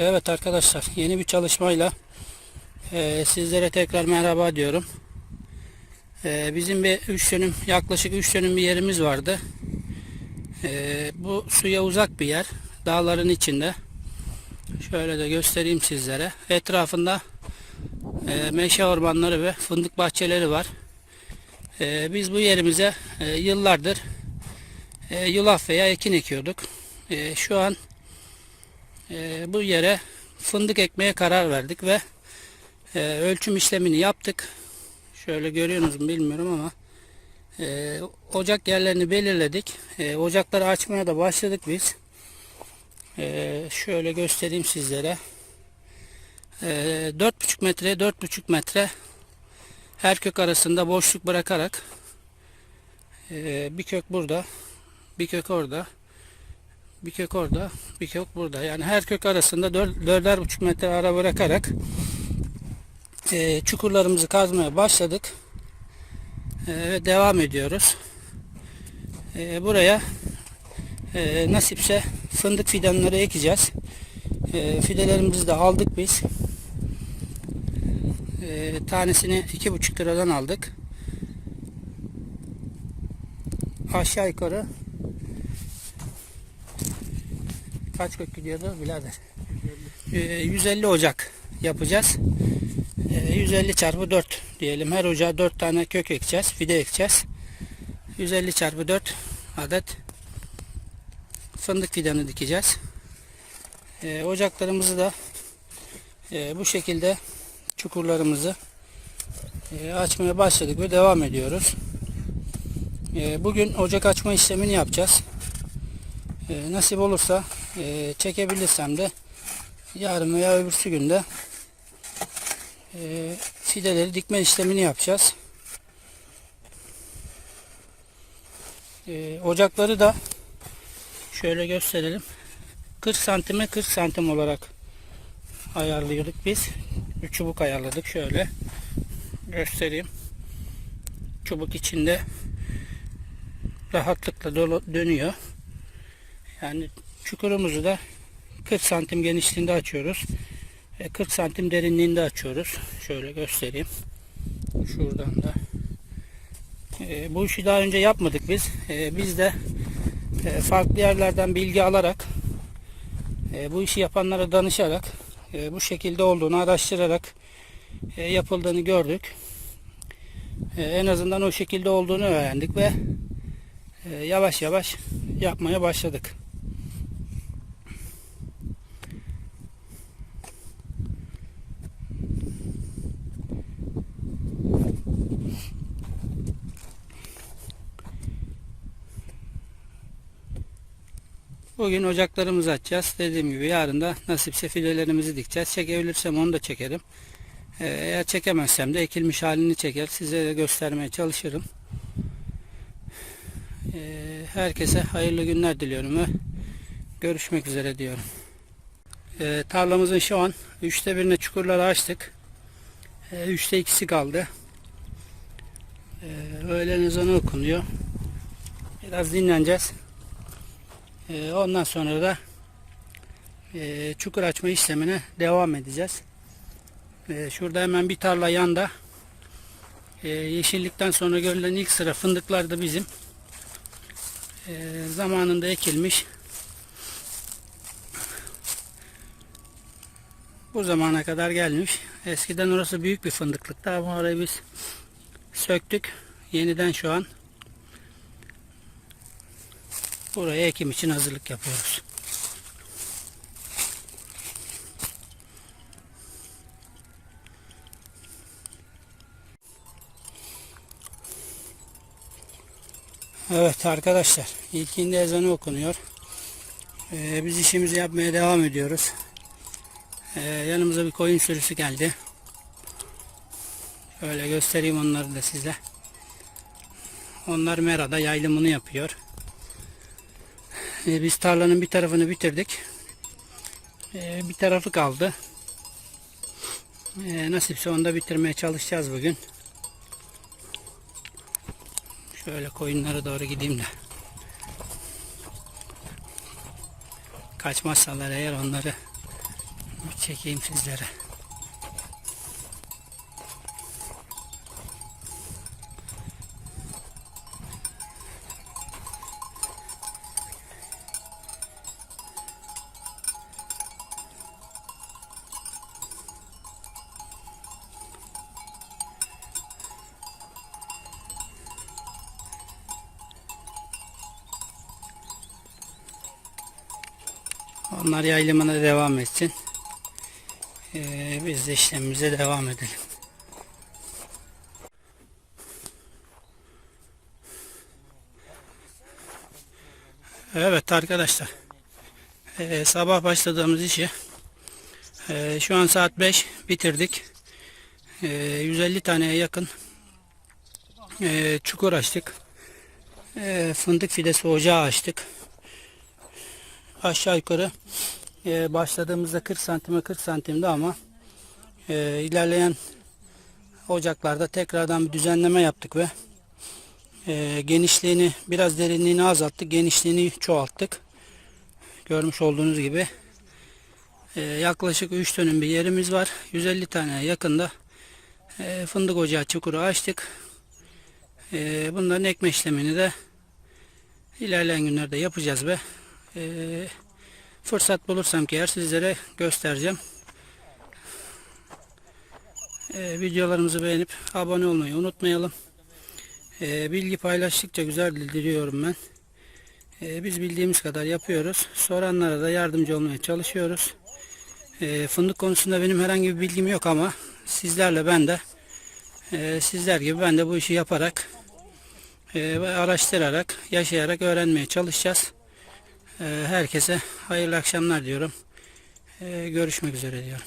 Evet arkadaşlar yeni bir çalışmayla e, sizlere tekrar merhaba diyorum. E, bizim bir 3 dönüm yaklaşık 3 dönüm bir yerimiz vardı. E, bu suya uzak bir yer. Dağların içinde. Şöyle de göstereyim sizlere. Etrafında e, meşe ormanları ve fındık bahçeleri var. E, biz bu yerimize e, yıllardır e, yulaf veya ekin ekiyorduk. E, şu an e, bu yere fındık ekmeye karar verdik ve e, ölçüm işlemini yaptık. Şöyle görüyorsunuz mu bilmiyorum ama e, ocak yerlerini belirledik. E, ocakları açmaya da başladık biz. E, şöyle göstereyim sizlere. E, 4,5 metre 4,5 metre her kök arasında boşluk bırakarak e, bir kök burada bir kök orada bir kök orada, bir kök burada. Yani her kök arasında 4 buçuk metre ara bırakarak e, çukurlarımızı kazmaya başladık. E, devam ediyoruz. E, buraya e, nasipse fındık fidanları ekeceğiz. E, fidelerimizi de aldık biz. E, tanesini iki buçuk liradan aldık. Aşağı yukarı kaç kök gidiyordu birader? Ee, 150 ocak yapacağız. Ee, 150 çarpı 4 diyelim. Her ocağa 4 tane kök ekeceğiz. Fide ekeceğiz. 150 çarpı 4 adet fındık fidanı dikeceğiz. Ee, ocaklarımızı da e, bu şekilde çukurlarımızı e, açmaya başladık ve devam ediyoruz. E, bugün ocak açma işlemini yapacağız. Nasip olursa e, çekebilirsem de yarın veya öbürsü günde e, fideleri dikme işlemini yapacağız. E, ocakları da şöyle gösterelim. 40 santime 40 santim olarak ayarlıyorduk biz. Bir çubuk ayarladık şöyle. Göstereyim. Çubuk içinde rahatlıkla dönüyor. Yani çukurumuzu da 40 santim genişliğinde açıyoruz. 40 santim derinliğinde açıyoruz. Şöyle göstereyim. Şuradan da. E, bu işi daha önce yapmadık biz. E, biz de e, farklı yerlerden bilgi alarak e, bu işi yapanlara danışarak e, bu şekilde olduğunu araştırarak e, yapıldığını gördük. E, en azından o şekilde olduğunu öğrendik ve e, yavaş yavaş yapmaya başladık. Bugün ocaklarımızı açacağız. Dediğim gibi yarın da nasipse fidelerimizi dikeceğiz. Çekebilirsem onu da çekerim. Ee, eğer çekemezsem de ekilmiş halini çeker. Size de göstermeye çalışırım. Ee, herkese hayırlı günler diliyorum ve görüşmek üzere diyorum. Ee, tarlamızın şu an üçte birine çukurları açtık. Üçte ikisi kaldı. Öğlen ezanı okunuyor. Biraz dinleneceğiz. Ee, ondan sonra da e, çukur açma işlemine devam edeceğiz. Ee, şurada hemen bir tarla yanda. Ee, yeşillikten sonra görülen ilk sıra fındıklar da bizim. Zamanında ekilmiş. Bu zamana kadar gelmiş. Eskiden orası büyük bir fındıklıktı ama orayı biz söktük. Yeniden şu an Buraya ekim için hazırlık yapıyoruz. Evet arkadaşlar ilkinde ezanı okunuyor. Ee, biz işimizi yapmaya devam ediyoruz. Ee, yanımıza bir koyun sürüsü geldi. Şöyle göstereyim onları da size. Onlar merada yaylımını yapıyor. E, biz tarlanın bir tarafını bitirdik. E, bir tarafı kaldı. E, nasipse onu da bitirmeye çalışacağız bugün. Şöyle koyunlara doğru gideyim de. Kaçmazsalar eğer onları çekeyim sizlere. Onlar yayılımına devam etsin. Ee, biz de işlemimize devam edelim. Evet arkadaşlar. Ee, sabah başladığımız işi ee, şu an saat 5 bitirdik. Ee, 150 taneye yakın ee, çukur açtık. Ee, fındık fidesi ocağı açtık. Aşağı yukarı ee, başladığımızda 40 santime 40 santimdi ama ee, ilerleyen ocaklarda tekrardan bir düzenleme yaptık ve ee, genişliğini biraz derinliğini azalttık genişliğini çoğalttık. Görmüş olduğunuz gibi ee, yaklaşık 3 dönüm bir yerimiz var. 150 tane yakında ee, fındık ocağı çukuru açtık. Ee, bunların ekme işlemini de ilerleyen günlerde yapacağız ve ee, fırsat bulursam ki eğer sizlere göstereceğim. Ee, videolarımızı beğenip abone olmayı unutmayalım. Ee, bilgi paylaştıkça güzel diliyorum ben. Biz bildiğimiz kadar yapıyoruz. Soranlara da yardımcı olmaya çalışıyoruz. Ee, fındık konusunda benim herhangi bir bilgim yok ama sizlerle ben de e, sizler gibi ben de bu işi yaparak e, araştırarak, yaşayarak öğrenmeye çalışacağız. Ee, Herkese hayırlı akşamlar diyorum. Ee, Görüşmek üzere diyorum.